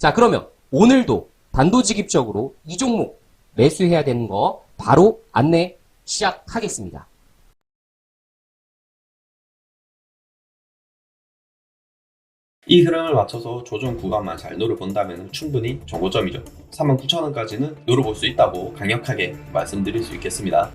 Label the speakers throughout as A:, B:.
A: 자 그러면 오늘도 단도직입적으로 이 종목 매수해야 되는 거 바로 안내 시작하겠습니다.
B: 이 흐름을 맞춰서 조정 구간만 잘 노려본다면 충분히 정고점이죠. 39,000원까지는 노려볼 수 있다고 강력하게 말씀드릴 수 있겠습니다.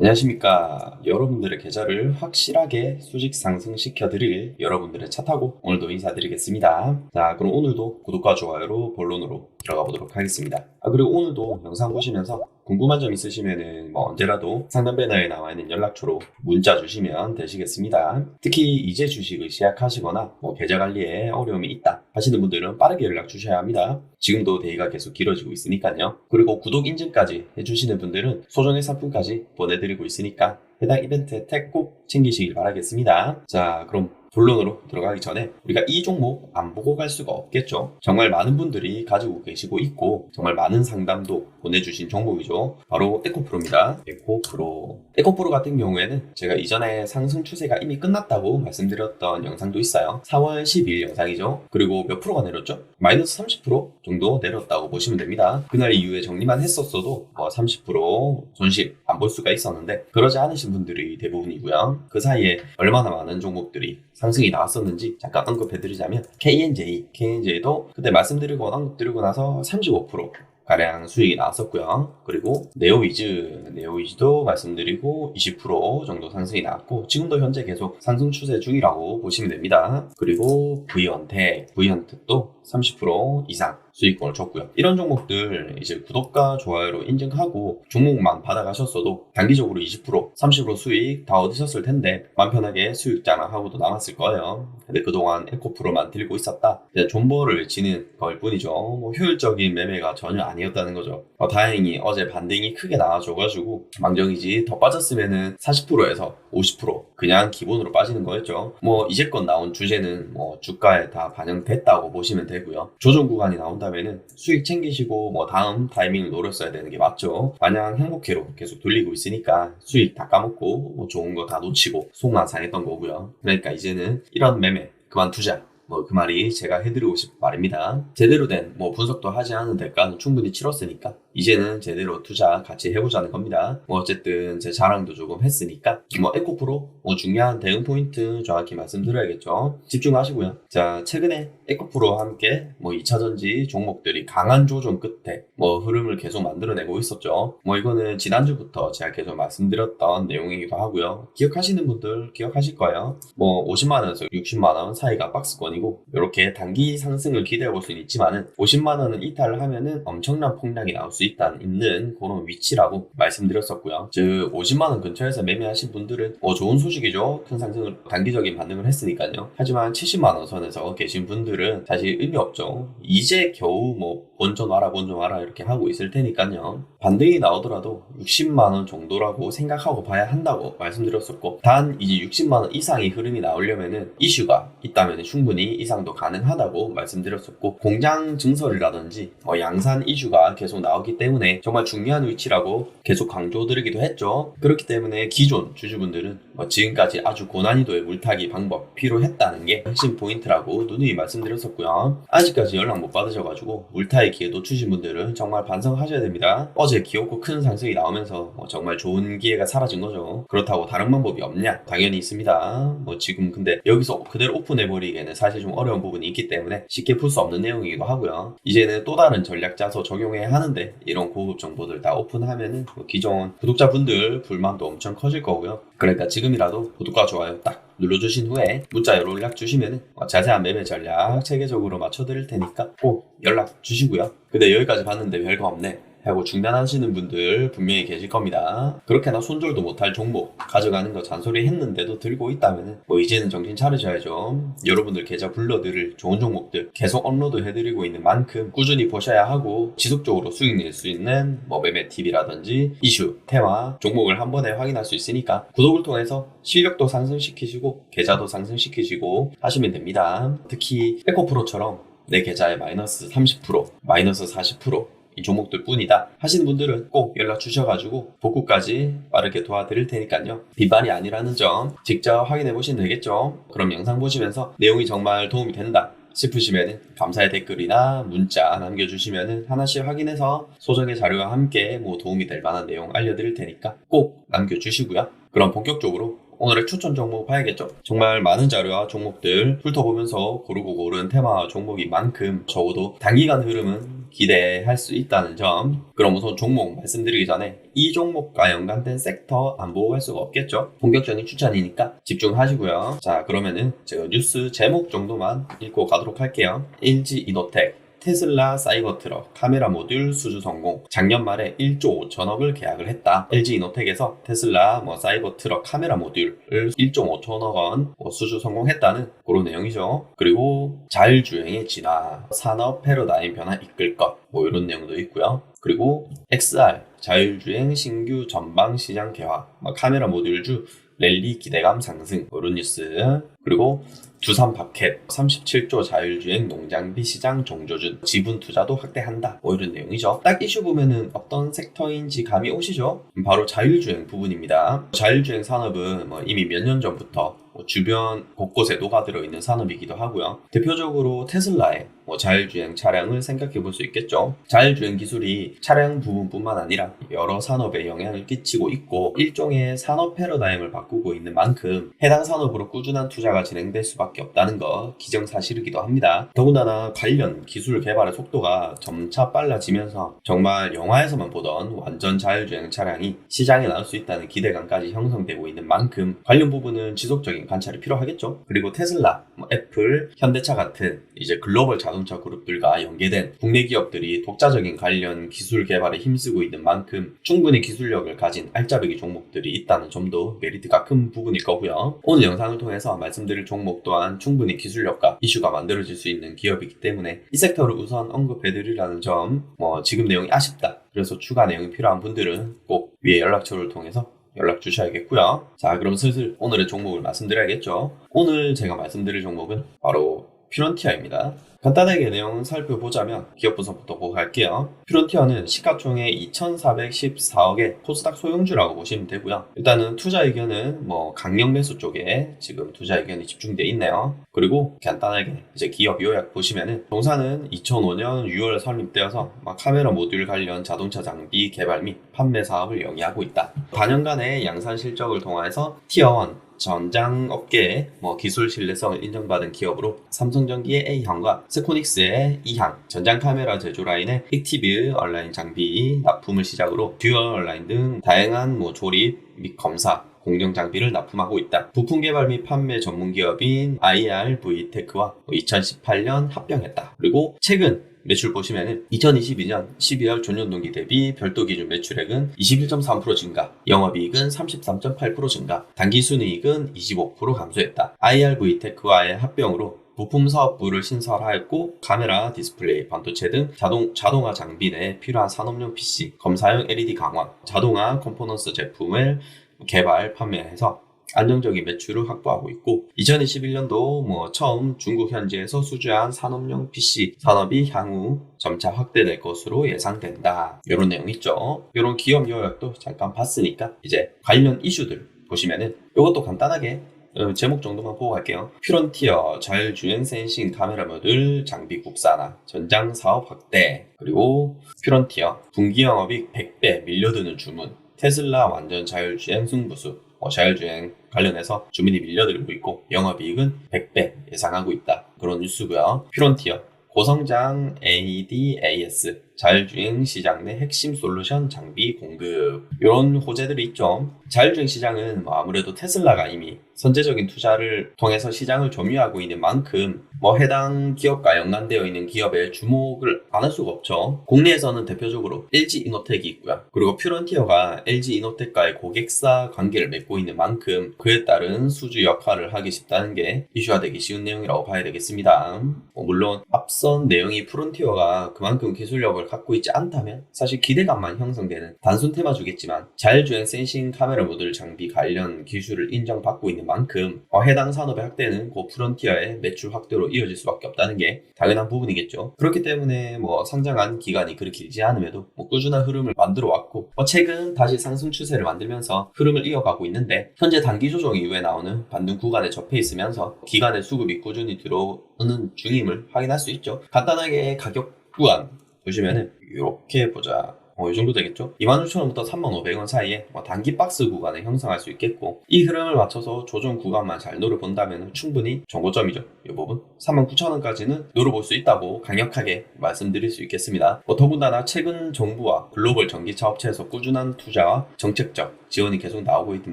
B: 안녕하십니까. 여러분들의 계좌를 확실하게 수직 상승시켜 드릴 여러분들의 차 타고 오늘도 인사드리겠습니다. 자, 그럼 오늘도 구독과 좋아요로 본론으로 들어가 보도록 하겠습니다. 아, 그리고 오늘도 영상 보시면서 궁금한 점 있으시면은 뭐 언제라도 상담 배너에 나와 있는 연락처로 문자 주시면 되시겠습니다. 특히 이제 주식을 시작하시거나 뭐 계좌 관리에 어려움이 있다 하시는 분들은 빠르게 연락 주셔야 합니다. 지금도 대기가 계속 길어지고 있으니까요. 그리고 구독 인증까지 해주시는 분들은 소정의 상품까지 보내드리고 있으니까 해당 이벤트 혜택 꼭 챙기시길 바라겠습니다. 자, 그럼 본론으로 들어가기 전에 우리가 이 종목 안 보고 갈 수가 없겠죠. 정말 많은 분들이 가지고 계시고 있고 정말 많은 상담도 보내주신 종목이죠. 바로 에코프로입니다. 에코프로. 에코프로 같은 경우에는 제가 이전에 상승 추세가 이미 끝났다고 말씀드렸던 영상도 있어요. 4월 10일 영상이죠. 그리고 몇 프로가 내렸죠? 마이너스 30% 정도 내렸다고 보시면 됩니다. 그날 이후에 정리만 했었어도 뭐 30% 손실 안 볼 수가 있었는데 그러지 않으신 분들이 대부분이고요. 그 사이에 얼마나 많은 종목들이 상 승이 나왔었는지 잠깐 언급해드리자면 KNJ, KNJ도 그때 말씀드리고 언급드리고 나서 35% 가량 수익이 나왔었고요. 그리고 네오위즈, 네오위즈도 말씀드리고 20% 정도 상승이 나왔고 지금도 현재 계속 상승 추세 중이라고 보시면 됩니다. 그리고 V언택, V언택도 30% 이상 수익권을 줬고요. 이런 종목들 이제 구독과 좋아요로 인증하고 종목만 받아가셨어도 단기적으로 20%, 30% 수익 다 얻으셨을 텐데 맘 편하게 수익 자랑하고도 남았을 거예요. 근데 그동안 에코프로만 들고 있었다. 존버를 지는 걸 뿐이죠. 뭐 효율적인 매매가 전혀 아니었다는 거죠. 어, 다행히 어제 반등이 크게 나와줘가지고 망정이지 더 빠졌으면은 40%에서 50% 그냥 기본으로 빠지는 거였죠. 뭐 이제껏 나온 주제는 뭐 주가에 다 반영됐다고 보시면 되고요. 조정 구간이 나온다면은 수익 챙기시고 뭐 다음 타이밍을 노렸어야 되는 게 맞죠. 마냥 행복회로 계속 돌리고 있으니까 수익 다 까먹고 뭐 좋은 거 다 놓치고 속만 상했던 거고요. 그러니까 이제는 이런 매매 그만두자. 뭐그 말이 제가 해드리고 싶은 말입니다. 제대로 된 뭐 분석도 하지 않은 대가는 충분히 치렀으니까 이제는 제대로 투자 같이 해보자는 겁니다. 뭐 어쨌든 제 자랑도 조금 했으니까 뭐 에코프로 뭐 중요한 대응 포인트 정확히 말씀드려야겠죠. 집중하시고요. 자 최근에 에코프로와 함께 뭐 2차전지 종목들이 강한 조정 끝에 뭐 흐름을 계속 만들어내고 있었죠. 뭐 이거는 지난주부터 제가 계속 말씀드렸던 내용이기도 하고요. 기억하시는 분들 기억하실 거예요. 뭐 50만 원에서 60만 원 사이가 박스권이고 이렇게 단기 상승을 기대해 볼 수는 있지만은 50만 원은 이탈을 하면은 엄청난 폭락이 나올 수 있다는 있는 그런 위치라고 말씀드렸었고요. 즉 50만 원 근처에서 매매하신 분들은 뭐 좋은 소식이죠. 큰 상승을 단기적인 반등을 했으니까요. 하지만 70만 원 선에서 계신 분들은 사실 의미 없죠. 이제 겨우 뭐 본전 와라 본전 와라 이렇게 하고 있을 테니까요. 반등이 나오더라도 60만 원 정도라고 생각하고 봐야 한다고 말씀드렸었고 단 이제 60만 원 이상의 흐름이 나오려면은 이슈가 있다면 충분히 이상도 가능하다고 말씀드렸었고 공장 증설이라든지 뭐 양산 이슈가 계속 나오기 때문에 정말 중요한 위치라고 계속 강조드리기도 했죠. 그렇기 때문에 기존 주주분들은 뭐 지금까지 아주 고난이도의 물타기 방법 필요했다는 게 핵심 포인트라고 누누이 말씀드렸었고요. 아직까지 연락 못 받으셔가지고 물타기 기회 놓치신 분들은 정말 반성하셔야 됩니다. 어제 귀엽고 큰 상승이 나오면서 뭐 정말 좋은 기회가 사라진 거죠. 그렇다고 다른 방법이 없냐? 당연히 있습니다. 뭐 지금 근데 여기서 그대로 오픈해버리기에는 사실 좀 어려운 부분이 있기 때문에 쉽게 풀 수 없는 내용이기도 하고요. 이제는 또 다른 전략 짜서 적용해야 하는데 이런 고급 정보들 다 오픈하면은 뭐 기존 구독자분들 불만도 엄청 커질 거고요. 그러니까 지금이라도 구독과 좋아요 딱 눌러주신 후에 문자로 연락 주시면 자세한 매매 전략 체계적으로 맞춰드릴 테니까 꼭 연락 주시고요. 근데 여기까지 봤는데 별거 없네. 하고 중단하시는 분들 분명히 계실 겁니다. 그렇게나 손절도 못할 종목 가져가는 거 잔소리 했는데도 들고 있다면 뭐 이제는 정신 차리셔야죠. 여러분들 계좌 불러드릴 좋은 종목들 계속 업로드 해드리고 있는 만큼 꾸준히 보셔야 하고 지속적으로 수익 낼 수 있는 뭐 매매 팁이라든지 이슈, 테마, 종목을 한 번에 확인할 수 있으니까 구독을 통해서 실력도 상승시키시고 계좌도 상승시키시고 하시면 됩니다. 특히 에코프로처럼 내 계좌에 마이너스 30%, 마이너스 40% 이 종목들 뿐이다 하시는 분들은 꼭 연락 주셔가지고 복구까지 빠르게 도와드릴 테니까요. 비반이 아니라는 점 직접 확인해 보시면 되겠죠. 그럼 영상 보시면서 내용이 정말 도움이 된다 싶으시면 감사의 댓글이나 문자 남겨주시면 하나씩 확인해서 소정의 자료와 함께 뭐 도움이 될 만한 내용 알려드릴 테니까 꼭 남겨주시고요. 그럼 본격적으로 오늘의 추천 종목 봐야겠죠. 정말 많은 자료와 종목들 훑어보면서 고르고 고른 테마 종목인 만큼 적어도 단기간 흐름은 기대할 수 있다는 점. 그럼 우선 종목 말씀드리기 전에 이 종목과 연관된 섹터 안 보고 갈 수가 없겠죠. 본격적인 추천이니까 집중하시고요. 자 그러면은 제가 뉴스 제목 정도만 읽고 가도록 할게요. LG 이노텍 테슬라 사이버 트럭 카메라 모듈 수주 성공. 작년 말에 1조 5천억을 계약을 했다. LG 이노텍에서 테슬라 뭐 사이버 트럭 카메라 모듈을 1조 5천억 원 뭐 수주 성공했다는 그런 내용이죠. 그리고 자율주행의 진화, 산업 패러다임 변화 이끌 것. 뭐 이런 내용도 있고요. 그리고 XR 자율주행 신규 전방 시장 개화, 뭐 카메라 모듈주 랠리 기대감 상승. 이런 뉴스. 그리고 두산 밥켓 37조 자율주행 농장비 시장 종조준. 지분 투자도 확대한다. 뭐 이런 내용이죠. 딱 이슈 보면은 어떤 섹터인지 감이 오시죠? 바로 자율주행 부분입니다. 자율주행 산업은 뭐 이미 몇 년 전부터 뭐 주변 곳곳에 녹아들어 있는 산업이기도 하고요. 대표적으로 테슬라의 뭐 자율주행 차량을 생각해 볼 수 있겠죠 자율주행 기술이 차량 부분뿐만 아니라 여러 산업에 영향을 끼치고 있고 일종의 산업 패러다임을 바꾸고 있는 만큼 해당 산업으로 꾸준한 투자가 진행될 수밖에 없다는 거 기정사실이기도 합니다. 더군다나 관련 기술 개발의 속도가 점차 빨라지면서 정말 영화에서만 보던 완전 자율주행 차량이 시장에 나올 수 있다는 기대감까지 형성되고 있는 만큼 관련 부분은 지속적인 관찰이 필요하겠죠. 그리고 테슬라, 뭐 애플, 현대차 같은 이제 글로벌 자동 차 그룹들과 연계된 국내 기업들이 독자적인 관련 기술 개발에 힘쓰고 있는 만큼 충분히 기술력을 가진 알짜배기 종목들이 있다는 점도 메리트가 큰 부분일 거고요. 오늘 영상을 통해서 말씀드릴 종목 또한 충분히 기술력과 이슈가 만들어질 수 있는 기업이기 때문에 이 섹터를 우선 언급해드리라는 점, 뭐 지금 내용이 아쉽다. 그래서 추가 내용이 필요한 분들은 꼭 위에 연락처를 통해서 연락 주셔야겠고요. 자, 그럼 슬슬 오늘의 종목을 말씀드려야겠죠. 오늘 제가 말씀드릴 종목은 바로 퓨런티아입니다. 간단하게 내용 살펴보자면 기업 분석부터 보고 갈게요. 퓨런티아는 시가총액 2,414억의 코스닥 소형주라고 보시면 되고요. 일단은 투자 의견은 뭐 강력 매수 쪽에 지금 투자 의견이 집중돼 있네요. 그리고 간단하게 이제 기업 요약 보시면은 동사는 2005년 6월 설립되어서 막 카메라 모듈 관련 자동차 장비 개발 및 판매 사업을 영위하고 있다. 반년간의 양산 실적을 통해서 티어 1 전장 업계의 뭐 기술 신뢰성을 인정받은 기업으로 삼성전기의 A향과 스코닉스의 E향, 전장 카메라 제조 라인의 액티브 온라인 장비 납품을 시작으로 듀얼 온라인 등 다양한 뭐 조립 및 검사 공정 장비를 납품하고 있다. 부품 개발 및 판매 전문 기업인 IRV 테크와 2018년 합병했다. 그리고 최근 매출 보시면은 2022년 12월 전년 동기 대비 별도 기준 매출액은 21.3% 증가, 영업이익은 33.8% 증가, 단기 순이익은 25% 감소했다. IRV 테크와의 합병으로 부품 사업부를 신설하였고 카메라, 디스플레이, 반도체 등 자동, 자동화 장비 내 필요한 산업용 PC, 검사용 LED 강화, 자동화 컴포넌스 제품을 개발, 판매해서 안정적인 매출을 확보하고 있고 2021년도 뭐 처음 중국 현지에서 수주한 산업용 PC 산업이 향후 점차 확대될 것으로 예상된다. 이런 내용 있죠. 이런 기업 요약도 잠깐 봤으니까 이제 관련 이슈들 보시면은 이것도 간단하게 어, 제목 정도만 보고 갈게요. 퓨런티어 자율주행 센싱 카메라 모듈 장비 국산화 전장 사업 확대 그리고 퓨런티어 분기 영업이익 100배 밀려드는 주문 테슬라 완전 자율주행 승부수 어, 자율주행 관련해서 주문이 밀려들고 있고 영업이익은 100배 예상하고 있다. 그런 뉴스고요. 퓨런티어 고성장 ADAS 자율주행 시장 내 핵심 솔루션 장비 공급 이런 호재들이 있죠. 자율주행 시장은 뭐 아무래도 테슬라가 이미 선제적인 투자를 통해서 시장을 점유하고 있는 만큼 뭐 해당 기업과 연관되어 있는 기업에 주목을 안 할 수가 없죠. 국내에서는 대표적으로 LG 이노텍이 있고요. 그리고 퓨런티어가 LG 이노텍과의 고객사 관계를 맺고 있는 만큼 그에 따른 수주 역할을 하기 쉽다는 게 이슈화되기 쉬운 내용이라고 봐야 되겠습니다. 뭐 물론 앞선 내용이 퓨런티어가 그만큼 기술력을 갖고 있지 않다면 사실 기대감만 형성되는 단순 테마주겠지만 자율주행 센싱 카메라 모듈 장비 관련 기술을 인정받고 있는 만큼 어, 해당 산업의 확대는 고 프론티어의 매출 확대로 이어질 수밖에 없다는 게 당연한 부분이겠죠. 그렇기 때문에 뭐 상장한 기간이 그렇게 길지 않음에도 뭐 꾸준한 흐름을 만들어 왔고 뭐 최근 다시 상승 추세를 만들면서 흐름을 이어가고 있는데 현재 단기 조정 이후에 나오는 반등 구간에 접해 있으면서 기간의 수급이 꾸준히 들어오는 중임을 확인할 수 있죠. 간단하게 가격 구간 보시면은 이렇게 보자. 어, 이 정도 되겠죠? 26,000원부터 3,500원 사이에 뭐 단기 박스 구간을 형성할 수 있겠고 이 흐름을 맞춰서 조정 구간만 잘 노려본다면 충분히 정고점이죠. 이 부분 39,000원까지는 노려볼 수 있다고 강력하게 말씀드릴 수 있겠습니다. 뭐 더군다나 최근 정부와 글로벌 전기차 업체에서 꾸준한 투자와 정책적 지원이 계속 나오고 있는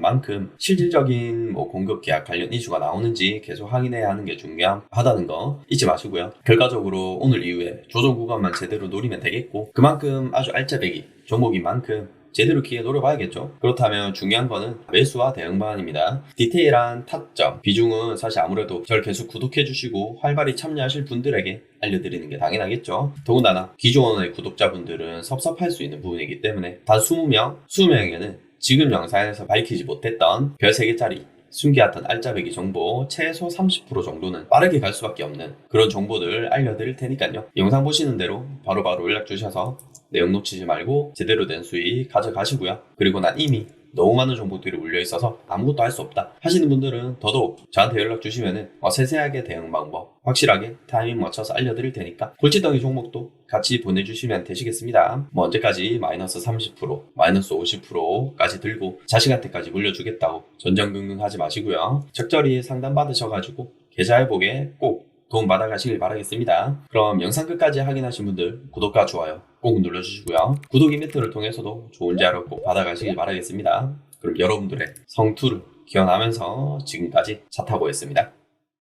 B: 만큼 실질적인 뭐 공급 계약 관련 이슈가 나오는지 계속 확인해야 하는 게 중요하다는 거 잊지 마시고요. 결과적으로 오늘 이후에 조정 구간만 제대로 노리면 되겠고 그만큼 아주 알짜배기 종목인 만큼 제대로 기회 노려봐야겠죠. 그렇다면 중요한 거는 매수와 대응 방안입니다. 디테일한 타점, 비중은 사실 아무래도 저를 계속 구독해주시고 활발히 참여하실 분들에게 알려드리는 게 당연하겠죠. 더군다나 기존의 구독자분들은 섭섭할 수 있는 부분이기 때문에 단 20명, 20명에게는 지금 영상에서 밝히지 못했던 별 3개짜리 숨겨왔던 알짜배기 정보 최소 30% 정도는 빠르게 갈 수밖에 없는 그런 정보들 알려드릴 테니까요. 영상 보시는 대로 바로바로 연락 주셔서 내용 놓치지 말고 제대로 된 수익 가져가시고요. 그리고 난 이미 너무 많은 정보들이 올려 있어서 아무것도 할 수 없다 하시는 분들은 더더욱 저한테 연락 주시면은 어, 세세하게 대응 방법 확실하게 타이밍 맞춰서 알려드릴 테니까 골치덩이 종목도 같이 보내주시면 되시겠습니다. 뭐 언제까지 마이너스 30% 마이너스 50%까지 들고 자식한테까지 물려주겠다고 전전긍긍 하지 마시고요. 적절히 상담 받으셔가지고 계좌 회복에 꼭 도움 받아가시길 바라겠습니다. 그럼 영상 끝까지 확인하신 분들 구독과 좋아요 꼭 눌러주시고요. 구독 이벤트를 통해서도 좋은 자료 꼭 받아가시길 바라겠습니다. 그럼 여러분들의 성투를 기원하면서 지금까지 차 타고 했습니다.